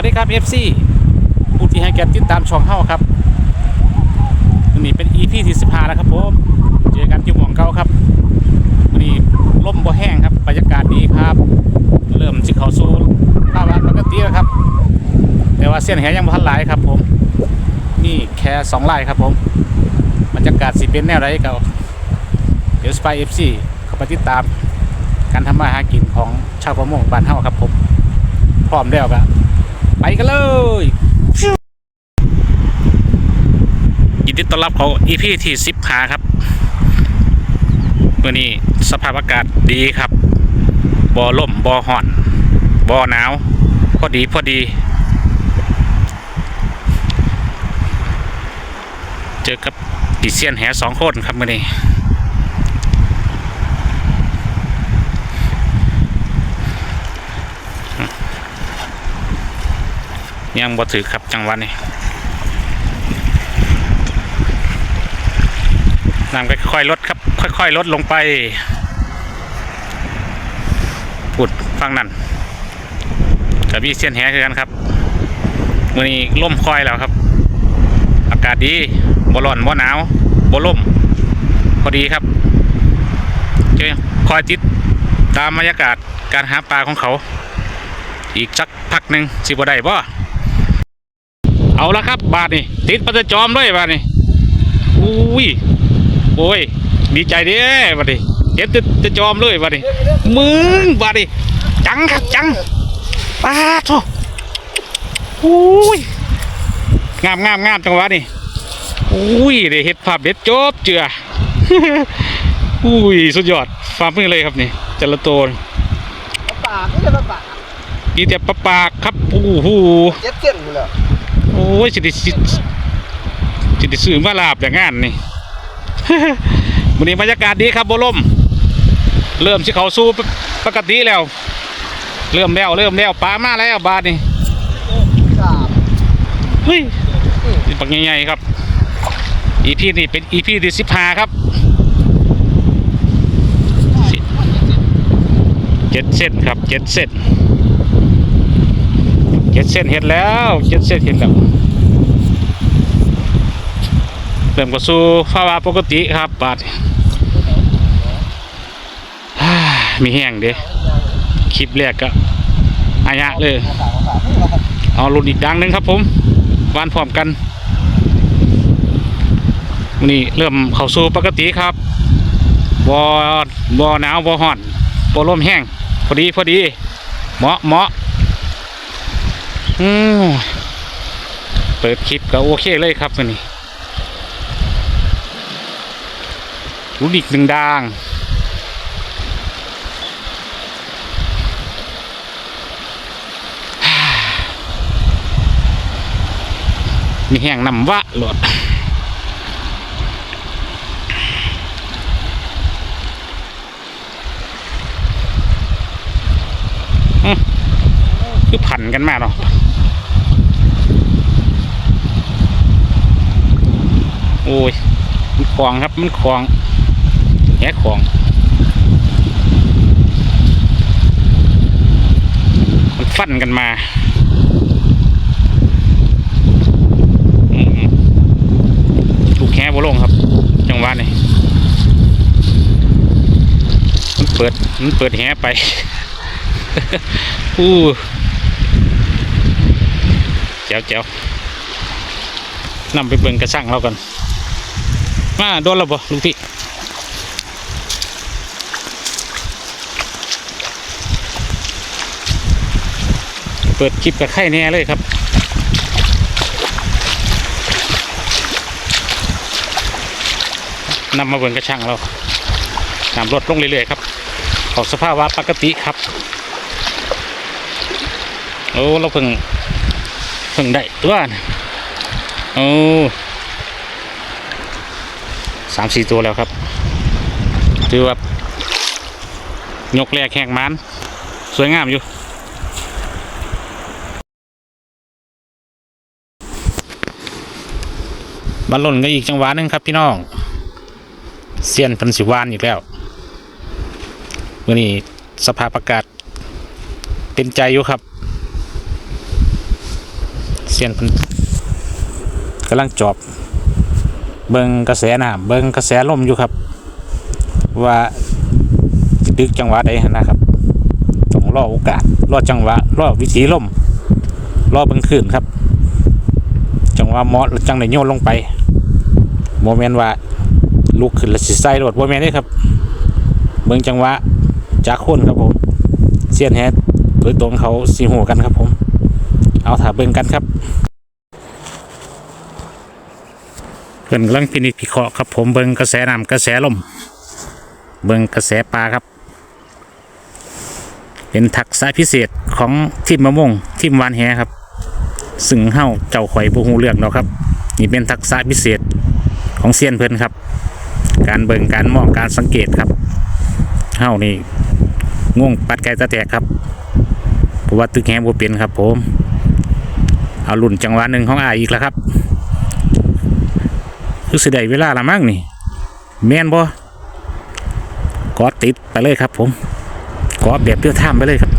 วัสดีครับ FC ผู้ที่ให้แกติดตามช่องเฮาครับวันนี้เป็น EP ที่15แล้วครับผมเจอกันที่หมองเก่าครับวันนี้ลมบ่แห้งครับบรรยากาศดีครับ เริ่มสิเข้าสู่ภาวะปกติแล้วครับ แต่ว่าเส้นแหยังบ่ทันหลายครับผมนี่แค่สองไร่ครับผมบรรยากาศสิเป็นแนวไรก็เดี๋ยวสไปเอฟซีเขาไปติดตามการทำมาหากินของชาวประมงบ้านเฮาครับผมพร้อมแล้วก็ ไปกันเลย ยินดีต้อนรับเขา EP ที่10หาครับมื่อนี้สภาพอากาศดีครับบ่ล่มบ่ห่อนบ่หนาว พอดีพอดี เจอกับปีเซียนแหสองคนครับมื่อนี้ ยังบ่ถือครับจังหวะนี้น้ำค่อยๆลดครับ ค่อยๆลดลงไปพูดฟังนั่นกับพี่เซียนแหคือกันครับมื่อนี้ล่มค่อยแล้วครับ อากาศดีบ่ร้อนบ่หนาวบ่ล่ม พอดีครับเจ้คอยติดตามบรรยากาศการหาปลาของเขา อีกสักพักหนึ่งสิบ่ได้บ่ เอาละครับ บาทนี่ติดประจอมด้วยบาทนี่อุ้ยโอ้ยดีใจเด้บาทนี่เจ็บจะจอมเลยบาทนี่มึงบาทนี่จังครับจังปาโถอุ้ยงามงามงามจังหวะนี่อุ้ยได้เห็ดภาพเด็ดจบเจืออุ้ยสุดยอดฟาร์มมือเลยครับนี่จระโตนปากนี่จะมาปากมีแต่ปลาปากครับโอ้โหเจ็ดเส้นอยู่แล้วโอ้ยสิไดิสิสิไดิซื้อมาลาบอย่างงานนี่วันนี้บรรยากาศดีครับบลมเริ่มสิเขาสู้ปกติแล้ว เริ่มแล้วเริ่มแล้วปลามาแล้วบาทนี่เฮ้ยนี่ปักใหญ่ๆครับ อีพีนี่เป็นอีพีที่สิบห้าครับสิเจ็ดเส้นครับเจ็ดเส้น เจ็ดเส้นเห็นแล้วเจ็ดเส้นเห็นแล้วเริ่มก็สู่ภาวะปกติครับบาดมีแห้งเด้คลิปแรกก็อายะเลย เอารุ่นอีกดังนึงครับผมวานพร้อมกันวันนี่เริ่มเข้าสู่ปกติครับบอบอหนาวบอห่อนบอลมแห้งพอดีพอดีเหมาะเหมาะ อืมเปิดคลิปก็โอเคเลยครับวันนี้รุ่นอีกหนึ่งดางมีแห้งนำวะหลดอื้อคือผันกันมาเนาะ โอ้ย มันคลองครับ มันคลองแหคลอง มันฟันกันมาอืมลูกแค่บลงครับ จังหวะนี่มันเปิด มันเปิดแหไปอู้เจ้าเจ้านำไปเบิ่งกระสั่งเรากัน มาโดนแล้วบ่ลูกพี่เปิดคลิปกับไข่แน่เลยครับนำมาเบิ่งกระช่างเรานำรถลงเรื่อยๆครับเออกสภาพว่าปกติครับโอ้เราเพิ่งเพิ่งได้ตัวนะโอ้ สามสี่ตัวแล้วครับถือว่ายกแรกแข่งมันสวยงามอยู่บอลล่นก็อีกจังหวะนึงครับพี่น้องเซียนพันสิวานอีกแล้ววันนี้สภาพอากาศเป็นใจอยู่ครับเสียนพิ่นกำลังจอบ เบิ่งกระแสน้ำเบิ่งกระแสลมอยู่ครับ ว่าดึกจังหวะใดนะครับต้องรอโอกาสรอจังหวะรอวิถีลมรอเบิ่งคืนครับ จังหวะเหมาะจังได้โยนลงไปโมเมนต์ว่าลุกขึ้นแล้วสิใส่รถโมเมนต์นี้ครับ เบิ่งจังหวะจากคนครับผมเสียนแฮดโดยตรงเขาสีหัวกันครับผม เอาถ่าเบิ่งกันครับ เพื่อนกำลังพินิจพิเคราะห์ครับผมเบิ่งกระแสน้ำกระแสลม เบิ่งกระแสปลาครับ เป็นทักษะพิเศษของทีมมะม่วงทีมวานแหครับซึ่งเฮาเจ้าข่อยบ่ฮู้เรื่องเนาะครับ นี่เป็นทักษะพิเศษของเซียนเพิ่นครับ การเบิ่งการมองการสังเกตครับเฮานี่งงปัดไก่ตะแตกครับเพราะว่าตึกแหบ่เป็นครับ ผม เอาลุ่นจังหวะหนึ่งของอายอีกแล้วครับ คือสิได้เวลาละมั้งนี่ แม่นบ่กอติดไปเลยครับ ผมกอแบบเดียวท่ามไปเลยครับ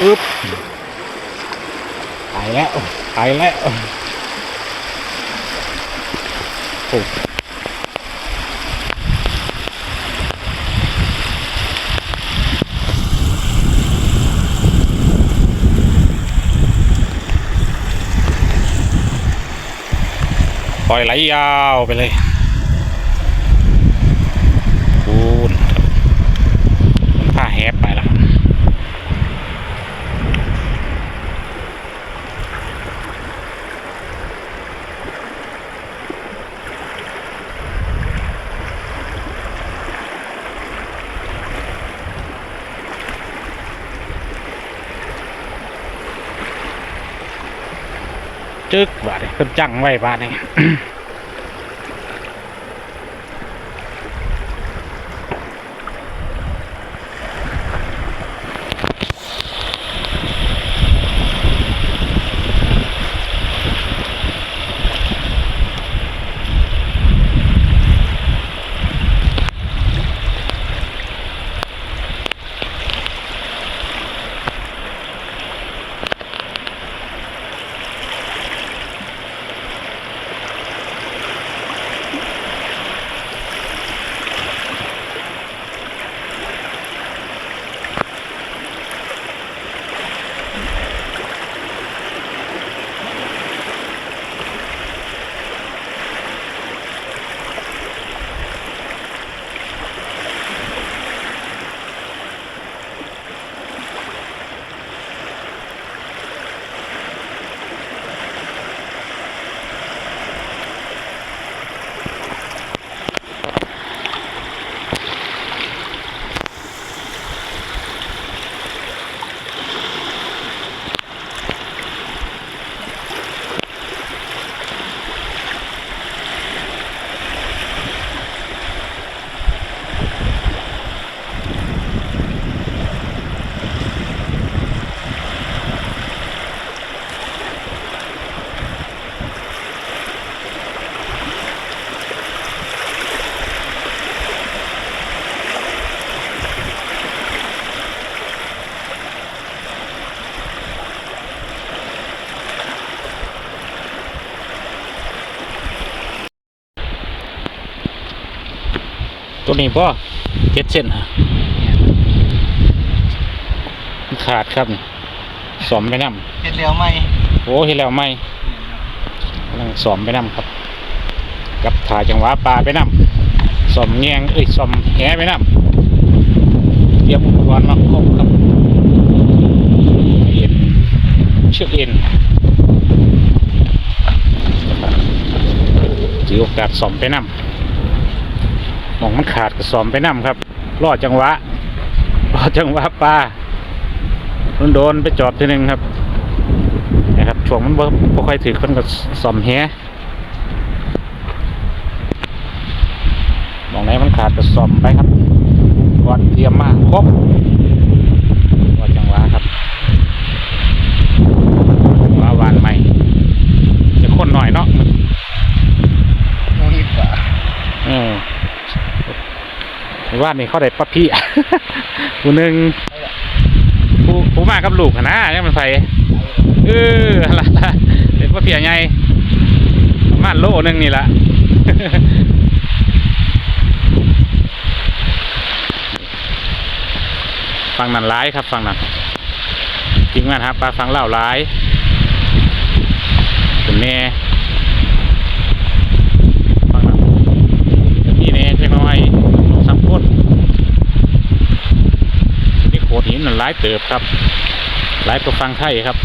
ปึ๊บไปแล้ว ไปแล้วโอ้ปล่อยไหลยาวไปเลยคูณครับผ้าแฮปไปแล้วครับ จึกบาดเพิ่นจังไว้บาดนี้ ตัวนี้ป่ะเจ็ดเส้นอะมันขาดครับนี่สอมไปนำเห็ดเหลียวไหมโอ้เห็นแล้วไหมกำลังสอมไปนำครับ กับถ่ายจังหวะปลาไปนำสอมแงงเอ้ยสอมแหไปนำเตรียมอุปกรณ์มาครบครับเอ็นเชือกเอ็นถือโอกาสสอมไปนำห มองมันขาดกระสอมไปน้ำครับรอดจังหวะรอดจังหวะปลาโดนไปจอบทีหนึ่งครับนะครับช่วงมันบ่บ่ค่อยถือคนก็สอมแฮหมองไหนมันขาดกระสอมไปครับก่อนเตรียมมากครบรอดจังหวะครับ ใน ว่านี่เขาได้ปะพี่ผู้หนึ่งผู้ผู้มากับลูกนะยังมันไฟเอออะไรล่ะเป็นปะเพียไงประมาณโลหนึงนี่ละฟังนั่นร้ายครับฟังนั่นจริงมันครับปลาฟังเล่าร้ายเป็นแม่ฟังนั่นนี่แน่ใช่ไหมไอ้ลงสามคนนี่โขด หินนั่นร้ายเติบครับร้ายตัวฟังไทยครับ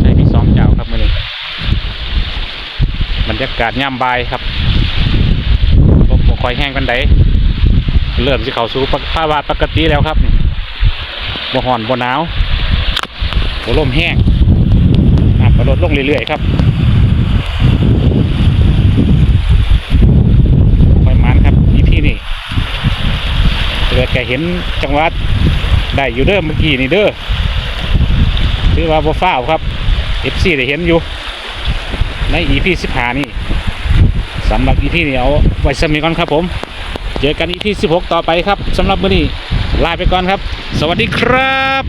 ใช่มีสองเจ้าครับมื่อนี้บรรยากาศย่ำบายครับลมบ่คอยแห้งกันไดเริ่มสิเขาสู่ภาวะปกติแล้วครับนี่บ่อนบ่หนาวบ่ลมแห้งอะก็ลดลงเรื่อยๆครับค่อยมันครับอีพี่นี่ เกิดแกเห็นจังหวัดได้อยู่เด้อเมื่อกี้นี่เด้อถือว่าบ่ฟ้าวครับเอฟซีได้เห็นอยู่ ในอีพีสิบหานี่สำหรับอีพีนี่เอาไว้สมีก่อนครับผม เจอกันอีพีสิบหกต่อไปครับสำหรับมื้อนี้ลาไปก่อนครับ สวัสดีครับ